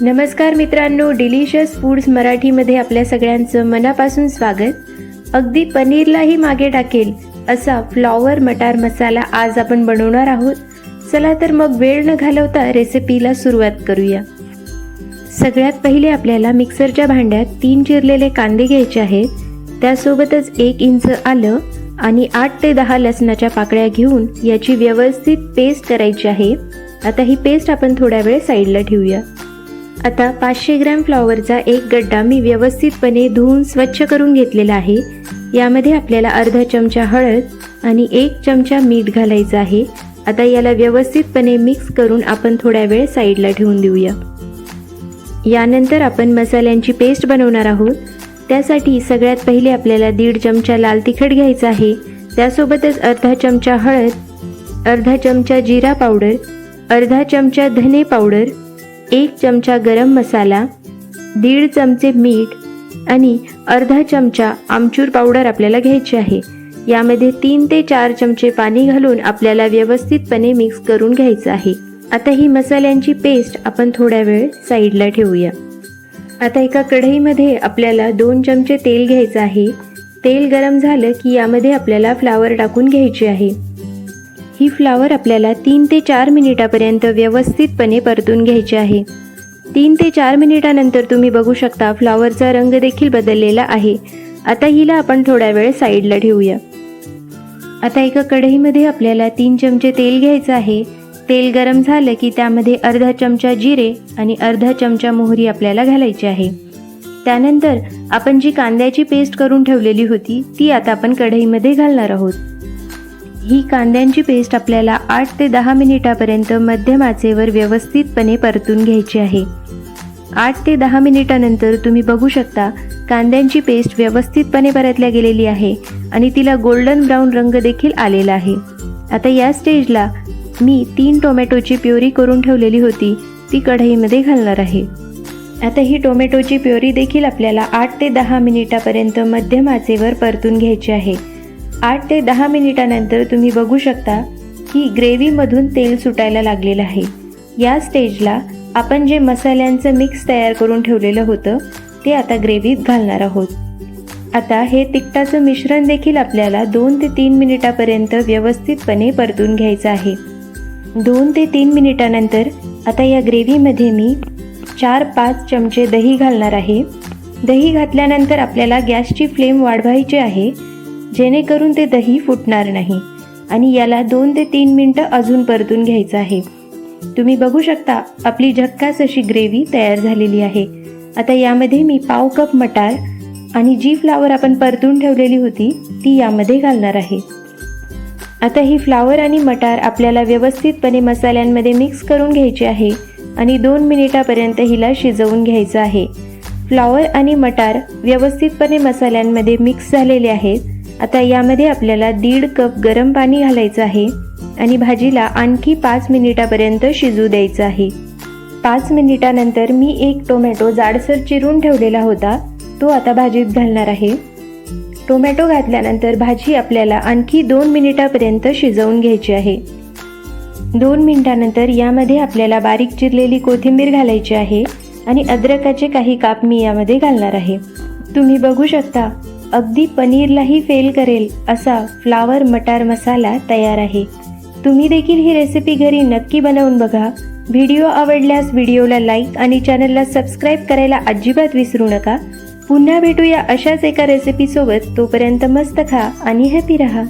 नमस्कार मित्रांनो delicious foods मराठीमध्ये आपल्या सगळ्यांचं मनापासून स्वागत. अगदी पनीरलाही मागे टाकेल असा फ्लॉवर मटार मसाला आज आपण बनवणार आहोत. चला तर मग वेळ न घालवता रेसिपीला सुरुवात करूया. सगळ्यात पहिले आपल्याला मिक्सरच्या भांड्यात तीन चिरलेले कांदे घ्यायचे आहेत. त्यासोबतच एक इंच आलं आणि आठ ते दहा लसणाच्या पाकळ्या घेऊन याची व्यवस्थित पेस्ट करायची आहे. आता ही पेस्ट आपण थोड्या वेळ साईडला ठेवूया. आता पाचशे ग्रॅम फ्लॉवरचा एक गड्डा मी व्यवस्थितपणे धुवून स्वच्छ करून घेतलेला आहे. यामध्ये आपल्याला अर्धा चमचा हळद आणि एक चमचा मीठ घालायचं आहे. आता याला व्यवस्थितपणे मिक्स करून आपण थोड्या वेळ साईडला ठेवून देऊया. यानंतर आपण मसाल्यांची पेस्ट बनवणार आहोत. त्यासाठी सगळ्यात पहिले आपल्याला दीड चमचा लाल तिखट घ्यायचा आहे. त्यासोबतच अर्धा चमचा हळद अर्धा चमचा जिरा पावडर अर्धा चमचा धने पावडर एक चमचा गरम मसाला दीड चमचे मीठ आणि अर्धा चमचा आमचूर पावडर आपल्याला घ्यायची आहे. यामध्ये तीन ते चार चमचे पाणी घालून आपल्याला व्यवस्थितपणे मिक्स करून घ्यायचं आहे. आता ही मसाल्यांची पेस्ट आपण थोड्या वेळ साईडला ठेवूया. आता एका कढईमध्ये आपल्याला दोन चमचे तेल घ्यायचं आहे. तेल गरम झालं की यामध्ये आपल्याला फ्लावर टाकून घ्यायची आहे. ही फ्लावर आपल्याला तीन ते चार मिनिटापर्यंत व्यवस्थितपणे परतून घ्यायची आहे. तीन ते चार मिनिटानंतर तुम्ही बघू शकता फ्लावरचा रंग देखील बदललेला आहे. आता हिला आपण थोड्या वेळ साईडला ठेवूया. आता एका कढईमध्ये आपल्याला तीन चमचे तेल घ्यायचं आहे. तेल गरम झालं की त्यामध्ये अर्धा चमचा जिरे आणि अर्धा चमचा मोहरी आपल्याला घालायची आहे. त्यानंतर आपण जी कांद्याची पेस्ट करून ठेवलेली होती ती आता आपण कढईमध्ये घालणार आहोत. ही कांद्यांची पेस्ट आपल्याला आठ ते दहा मिनिटापर्यंत मध्यम आचेवर व्यवस्थितपणे परतून घ्यायची आहे. आठ ते दहा मिनिटानंतर तुम्ही बघू शकता कांद्यांची पेस्ट व्यवस्थितपणे परतल्या गेलेली आहे आणि तिला गोल्डन ब्राऊन रंग देखील आलेला आहे. आता या स्टेजला मी तीन टोमॅटोची प्युरी करून ठेवलेली होती ती कढईमध्ये घालणार आहे. आता ही टोमॅटोची प्युरी देखील आपल्याला आठ ते दहा मिनिटापर्यंत मध्यम आचेवर परतून घ्यायची आहे. आठ ते दहा मिनिटानंतर तुम्ही बघू शकता की ग्रेव्हीमधून तेल सुटायला लागलेलं आहे. या स्टेजला आपण जे मसाल्यांचं मिक्स तयार करून ठेवलेलं होतं ते आता ग्रेव्हीत घालणार आहोत. आता हे तिखटाचं मिश्रण देखील आपल्याला दोन ते तीन मिनिटापर्यंत व्यवस्थितपणे परतून घ्यायचं आहे. दोन ते तीन मिनिटानंतर आता या ग्रेव्हीमध्ये मी चार पाच चमचे दही घालणार आहे. दही घातल्यानंतर आपल्याला गॅसची फ्लेम वाढवायची आहे जेणेकरून ते दही फुटणार नाही. आणि याला दोन ते तीन मिनटं अजून परतून घ्यायचं आहे. तुम्ही बघू शकता आपली झक्कास अशी ग्रेव्ही तयार झालेली आहे. आता यामध्ये मी पाव कप मटार आणि जी फ्लावर आपण परतून ठेवलेली होती ती यामध्ये घालणार आहे. आता ही फ्लावर आणि मटार आपल्याला व्यवस्थितपणे मसाल्यांमध्ये मिक्स करून घ्यायची आहे आणि दोन मिनिटापर्यंत हिला शिजवून घ्यायचं आहे. फ्लावर आणि मटार व्यवस्थितपणे मसाल्यांमध्ये मिक्स झालेले आहेत आता यामध्ये आपल्याला दीड कप गरम पाणी घालायचं आहे आणि भाजीला आणखी पाच मिनिटापर्यंत शिजू द्यायचं आहे. पाच मिनिटानंतर मी एक टोमॅटो जाडसर चिरून ठेवलेला होता तो आता भाजीत घालणार आहे. टोमॅटो घातल्यानंतर भाजी आपल्याला आणखी दोन मिनिटापर्यंत शिजवून घ्यायची आहे. दोन मिनिटानंतर यामध्ये आपल्याला बारीक चिरलेली कोथिंबीर घालायची आहे आणि अद्रकाचे काही काप मी यामध्ये घालणार आहे. तुम्ही बघू शकता अगदी पनीरलाही फेल करेल असा फ्लावर मटार मसाला तयार आहे. तुम्ही देखील ही रेसिपी घरी नक्की बनवून बघा. व्हिडिओ आवडल्यास व्हिडिओला लाईक आणि चॅनलला सबस्क्राईब करायला अजिबात विसरू नका. पुन्हा भेटूया अशाच एका रेसिपीसोबत तोपर्यंत मस्त खा आणि हॅपी रहा.